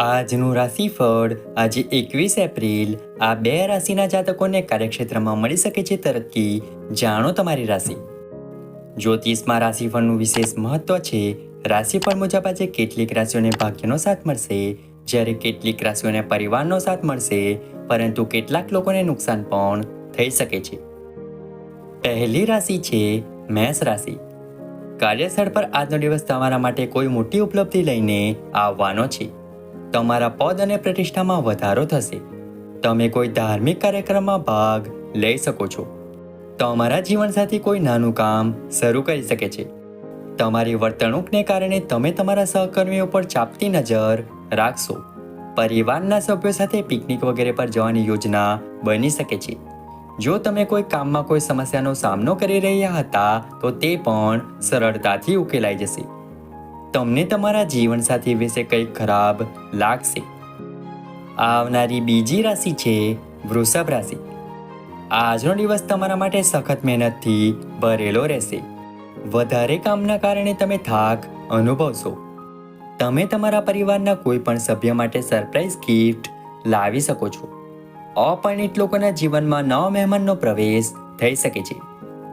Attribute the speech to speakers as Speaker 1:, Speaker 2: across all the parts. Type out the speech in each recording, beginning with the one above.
Speaker 1: આજનું રાશિફળ આજે એકવીસ એપ્રિલ. આ બે રાશિના જાતકોને કાર્યક્ષેત્રમાં મળી શકે છે તરક્કી. જાણો તમારી રાશિ. જ્યોતિષમાં રાશિફળનું વિશેષ મહત્વ છે. રાશિફળ મુજબ આજે કેટલીક રાશિઓને ભાગ્યનો સાથ મળશે. જ્યારે કેટલીક રાશિઓને પરિવારનો સાથ મળશે. પરંતુ કેટલાક લોકોને નુકસાન પણ થઈ શકે છે. પહેલી રાશિ છે મેષ રાશિ. કાર્યસ્થળ પર આજનો દિવસ તમારા માટે કોઈ મોટી ઉપલબ્ધિ લઈને આવવાનો છે. તમારા પદ અને પ્રતિષ્ઠામાં વધારો થશે. તમે કોઈ ધાર્મિક કાર્યક્રમમાં ભાગ લઈ શકો છો. તમારા જીવનસાથી કોઈ નાનું કામ શરૂ કરી શકે છે. તમારી વર્તણૂકને કારણે તમે તમારા સહકર્મીઓ પર ચાપતી નજર રાખશો. પરિવારના સભ્યો સાથે પિકનિક વગેરે પર જવાની યોજના બની શકે છે. જો તમે કોઈ કામમાં કોઈ સમસ્યાનો સામનો કરી રહ્યા હતા, તો તે પણ સરળતાથી ઉકેલાઈ જશે. તમને તમારા જીવનસાથી વિશે કંઈક ખરાબ લાગશે? આવનારી બીજી રાશિ છે વૃષભ રાશિ. આજનો દિવસ તમારા માટે સખત મહેનતથી ભરેલો રહેશે. વધારે કામના કારણે તમે થાક અનુભવશો. તમે તમારા પરિવારના કોઈ પણ સભ્ય માટે સરપ્રાઈઝ ગિફ્ટ લાવી શકો છો. અપરિણિત લોકોના જીવનમાં નવા મહેમાનનો પ્રવેશ થઈ શકે છે.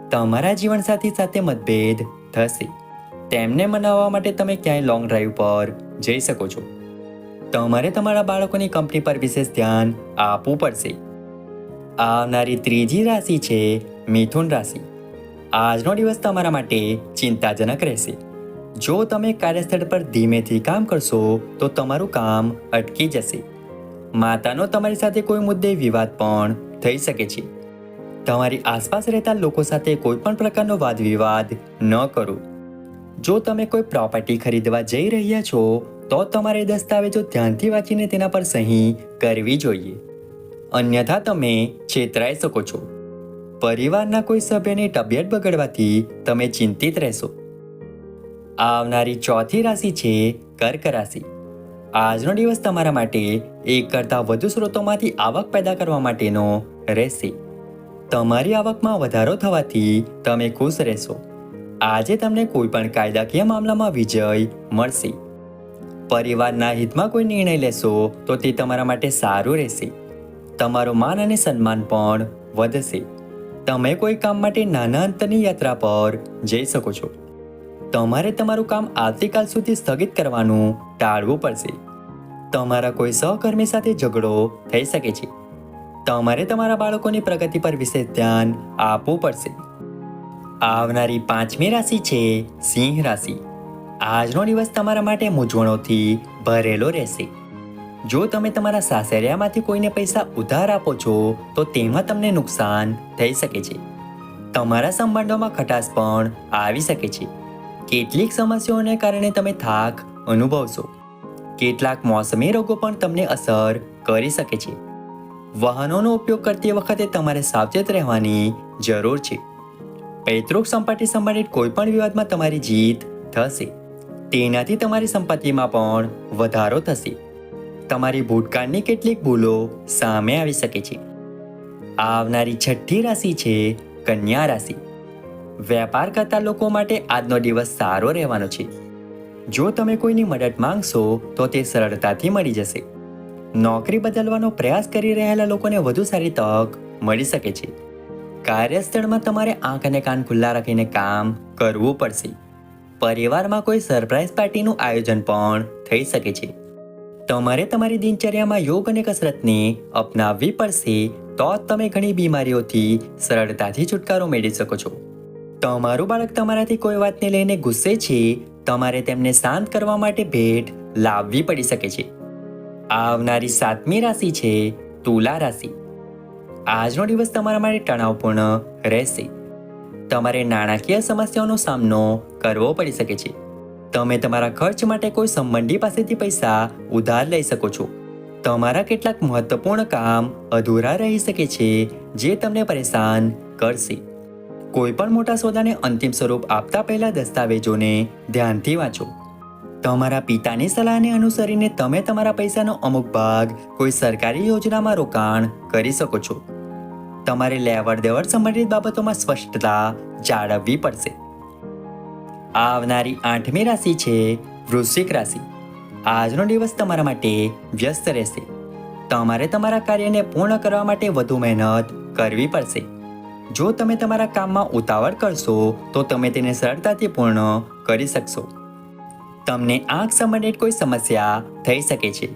Speaker 1: તમારા જીવનસાથી સાથે મતભેદ થશે. તેમને મનાવવા માટે તમે ક્યાંય લોંગ ડ્રાઈવ પર જઈ શકો છો. તમારે તમારા બાળકોની કંપની પર વિશેષ ધ્યાન આપવું પડશે. આવનારી ત્રીજી રાશિ છે મિથુન રાશિ. આજનો દિવસ તમારા માટે ચિંતાજનક રહેશે. જો તમે કાર્યસ્થળ પર ધીમેથી કામ કરશો, તો તમારું કામ અટકી જશે. માતાનો તમારી સાથે કોઈ મુદ્દે વિવાદ પણ થઈ શકે છે. તમારી આસપાસ રહેતા લોકો સાથે કોઈ પણ પ્રકારનો વાદ વિવાદ ન કરો. જો તમે કોઈ પ્રોપર્ટી ખરીદવા જઈ રહ્યા છો, તો તમારે દસ્તાવેજો ધ્યાનથી વાંચીને તેના પર સહી કરવી જોઈએ. અન્યથા તમે છેતરાઈ શકો છો. પરિવારના કોઈ સભ્યની તબિયત બગડવાથી તમે ચિંતિત રહેશો. આવનારી ચોથી રાશિ છે કર્ક રાશિ. આજનો દિવસ તમારા માટે એક કરતાં વધુ સ્ત્રોતોમાંથી આવક પેદા કરવા માટેનો રહેશે. તમારી આવકમાં વધારો થવાથી તમે ખુશ રહેશો. આજે તમને કોઈ પણ કાયદાકીય મામલામાં વિજય મળશે. પરિવારના હિતમાં કોઈ નિર્ણય લેશો તો તે તમારા માટે સારું રહેશે. તમારું માન અને સન્માન પણ વધશે. તમે કોઈ કામ માટે નાના અંતરની યાત્રા પર જઈ શકો છો. તમારે તમારું કામ આવતીકાલ સુધી સ્થગિત કરવાનું ટાળવું પડશે. તમારા કોઈ સહકર્મી સાથે ઝઘડો થઈ શકે છે. તમારે તમારા બાળકોની પ્રગતિ પર વિશેષ ધ્યાન આપવું પડશે. આવનારી પાંચમી રાશિ છે સિંહ રાશિ. આજનો દિવસ તમારા માટે મૂંઝવણોથી ભરેલો રહેશે. જો તમે તમારા સાસરિયામાંથી કોઈને પૈસા ઉધાર આપો છો, તો તેમાં તમને નુકસાન થઈ શકે છે. તમારા સંબંધોમાં ખટાશ પણ આવી શકે છે. કેટલીક સમસ્યાઓને કારણે તમે થાક અનુભવશો. કેટલાક મોસમી રોગો પણ તમને અસર કરી શકે છે. વાહનોનો ઉપયોગ કરતી વખતે તમારે સાવચેત રહેવાની જરૂર છે. પૈતૃક સંપત્તિ સંબંધિત કોઈ પણ વિવાદમાં તમારી જીત થશે. તેનાથી તમારી સંપત્તિમાં પણ વધારો થશે. તમારી ભૂતકાળની કેટલીક ભૂલો સામે આવી શકે છે. આવનારી છઠ્ઠી રાશિ છે કન્યા રાશિ. વેપાર કરતા લોકો માટે આજનો દિવસ સારો રહેવાનો છે. જો તમે કોઈની મદદ માંગશો, તો તે સરળતાથી મળી જશે. નોકરી બદલવાનો પ્રયાસ કરી રહેલા લોકોને વધુ સારી તક મળી શકે છે. કાર્યસ્થળમાં તમારે આંખ અને કાન ખુલ્લા રાખીને કામ કરવું પડશે. પરિવારમાં કોઈ સરપ્રાઈઝ પાર્ટીનું આયોજન પણ થઈ શકે છે. તમારે તમારી દિનચર્યામાં યોગ અને કસરતને અપનાવવી પડશે, તો તમે ઘણી બીમારીઓથી સરળતાથી છુટકારો મેળવી શકો છો. તમારું બાળક તમારાથી કોઈ વાતને લઈને ગુસ્સે છે, તમારે તેમને શાંત કરવા માટે ભેટ લાવવી પડી શકે છે. આવનારી સાતમી રાશિ છે તુલા રાશિ. આજનો દિવસ તમારા માટે તણાવપૂર્ણ રહેશે. તમારે નાણાકીય સમસ્યાઓનો સામનો કરવો પડી શકે છે. તમે તમારા ખર્ચ માટે કોઈ સંબંધી પાસેથી પૈસા ઉધાર લઈ શકો છો. તમારા કેટલાક મહત્વપૂર્ણ કામ અધૂરા રહી શકે છે, જે તમને પરેશાન કરશે. કોઈ પણ મોટા સોદાને અંતિમ સ્વરૂપ આપતા પહેલા દસ્તાવેજોને ધ્યાનથી વાંચો. તમારા પિતાની સલાહને અનુસરીને તમે તમારા પૈસાનો અમુક ભાગ કોઈ સરકારી યોજનામાં રોકાણ કરી શકો છો. તમારે લેવડ દેવડ સંબંધિત બાબતોમાં સ્પષ્ટતા જાળવવી પડશે. આવનારી આઠમી રાશિ છે વૃશ્ચિક રાશિ. આજનો દિવસ તમારા માટે વ્યસ્ત રહેશે. તમારે તમારા કાર્યને પૂર્ણ કરવા માટે વધુ મહેનત કરવી પડશે. જો તમે તમારા કામમાં ઉતાવળ કરશો, તો તમે તેને સરળતાથી પૂર્ણ કરી શકશો. તમને આંખ સંબંધિત કોઈ સમસ્યા થઈ શકે છે.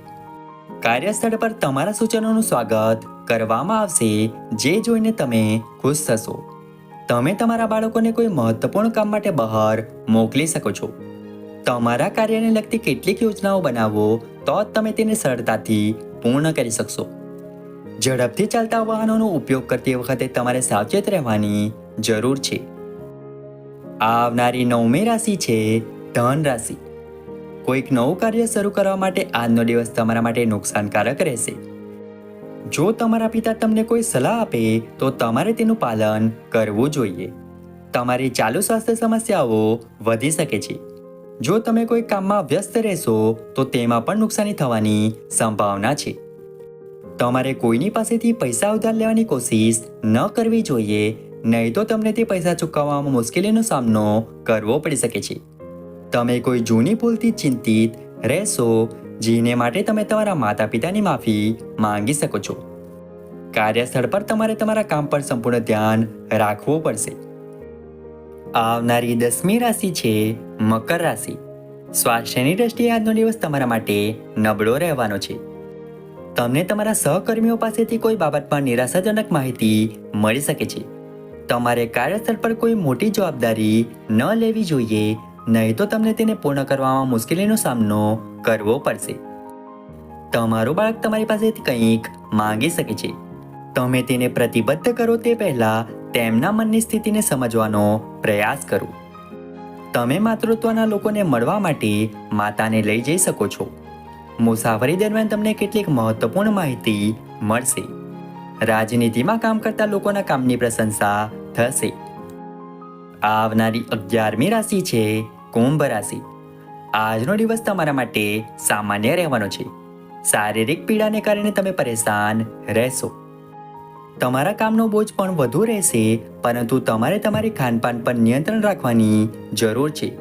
Speaker 1: કાર્યસ્થળ પર તમારા સૂચનોનું સ્વાગત કરવામાં આવશે, જે જોઈને તમે ખુશ થશો. તમે તમારા બાળકોને કોઈ મહત્વપૂર્ણ કામ માટે બહાર મોકલી શકો છો. તમારા કાર્યને લગતી કેટલીક યોજનાઓ બનાવો, તો જ તમે તેને સરળતાથી પૂર્ણ કરી શકશો. ઝડપથી ચાલતા વાહનોનો ઉપયોગ કરતી વખતે તમારે સાવચેત રહેવાની જરૂર છે. આવનારી નવમી રાશિ છે ધન રાશિ. કોઈક નવું કાર્ય શરૂ કરવા માટે આજનો દિવસ તમારા માટે નુકસાનકારક રહેશે. જો તમારા પિતા તમને કોઈ સલાહ આપે, તો તમારે તેનું પાલન કરવું જોઈએ. તમારી ચાલુ સ્વાસ્થ્ય સમસ્યાઓ વધી શકે છે. જો તમે કોઈ કામમાં વ્યસ્ત રહેશો, તો તેમાં પણ નુકસાની થવાની સંભાવના છે. તમારે કોઈની પાસેથી પૈસા ઉધાર લેવાની કોશિશ ન કરવી જોઈએ, નહીં તો તમને તે પૈસા ચૂકવવામાં મુશ્કેલીનો સામનો કરવો પડી શકે છે. તમે કોઈ જૂની ભૂલથી ચિંતિત રહેશો જેને માટે તમે તમારા માતા પિતાની માફી માંગી શકો છો. કાર્યસ્થળ પર તમારે તમારા કામ પર સંપૂર્ણ ધ્યાન રાખવું પડશે. આવનારી દસમી રાશિ છે મકર રાશિ. સ્વાસ્થ્યની દ્રષ્ટિએ આજનો દિવસ તમારા માટે નબળો રહેવાનો છે. તમને તમારા સહકર્મીઓ પાસેથી કોઈ બાબતમાં નિરાશાજનક માહિતી મળી શકે છે. તમારે કાર્યસ્થળ પર કોઈ મોટી જવાબદારી ન લેવી જોઈએ નહીં તો તમને તેને પૂર્ણ કરવામાં મુશ્કેલીનો સામનો કરવો પડશે. તમારું બાળક તમારી પાસેથી કંઈક માંગી શકે છે. તમે તેને પ્રતિબદ્ધ કરો તે પહેલા તેમના મનની સ્થિતિને સમજવાનો પ્રયાસ કરો. તમે માતૃત્વના લોકોને મળવા માટે માતાને લઈ જઈ શકો છો. મુસાફરી દરમિયાન તમને કેટલીક મહત્વપૂર્ણ માહિતી મળશે. રાજનીતિમાં કામ કરતા લોકોના કામની પ્રશંસા થશે. આવનારી અગિયારમી રાશિ છે, કુંભ રાશિ. આજનો દિવસ તમારા માટે સામાન્ય રહેવાનો છે. શારીરિક પીડાને કારણે તમે પરેશાન રહેશો. તમારા કામનો બોજ પણ વધુ રહેશે, પરંતુ તમારે તમારી ખાનપાન પર નિયંત્રણ રાખવાની જરૂર છે.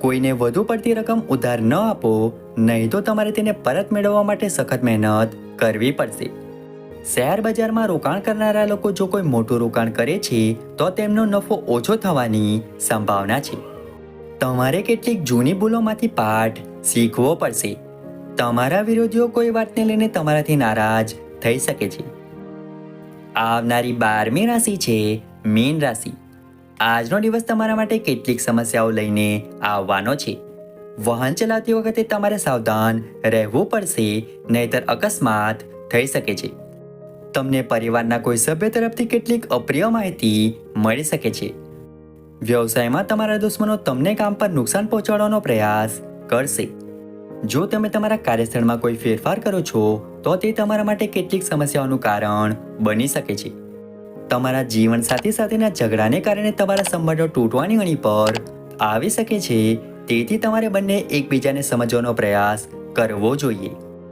Speaker 1: કોઈને વધુ પડતી રકમ ઉધાર ન આપો, નહીં તો તમારે તેને પરત મેળવવા માટે સખત મહેનત કરવી પડશે. શેર બજારમાં રોકાણ કરનારા લોકો જો કોઈ મોટું રોકાણ કરે છે, તો તેમનો નફો ઓછો થવાની સંભાવના છે. તમારે કેટલીક જૂની ભૂલોમાંથી પાઠ શીખવો પડશે. તમારા વિરોધીઓ કોઈ વાતને લઈને તમારાથી નારાજ થઈ શકે છે. આવનારી બારમી રાશિ છે મીન રાશિ. આજનો દિવસ તમારા માટે કેટલીક સમસ્યાઓ લઈને આવવાનો છે. વાહન ચલાવતી વખતે તમારે સાવધાન રહેવું પડશે, નહીતર અકસ્માત થઈ શકે છે. તમને પરિવારના કોઈ સભ્ય તરફથી કેટલીક અપ્રિય માહિતી મળી શકે છે. વ્યવસાયમાં તમારા દુશ્મનો તમને કામ પર નુકસાન પહોંચાડવાનો પ્રયાસ કરશે. જો તમે તમારા કાર્યસ્થળમાં કોઈ ફેરફાર કરો છો, તો તે તમારા માટે કેટલીક સમસ્યાઓનું કારણ બની શકે છે. તમારા જીવન સાથી સાથેના ઝઘડાને કારણે તમારા સંબંધો તૂટવાની અણી પર આવી શકે છે, તેથી તમારે બંને એકબીજાને સમજવાનો પ્રયાસ કરવો જોઈએ.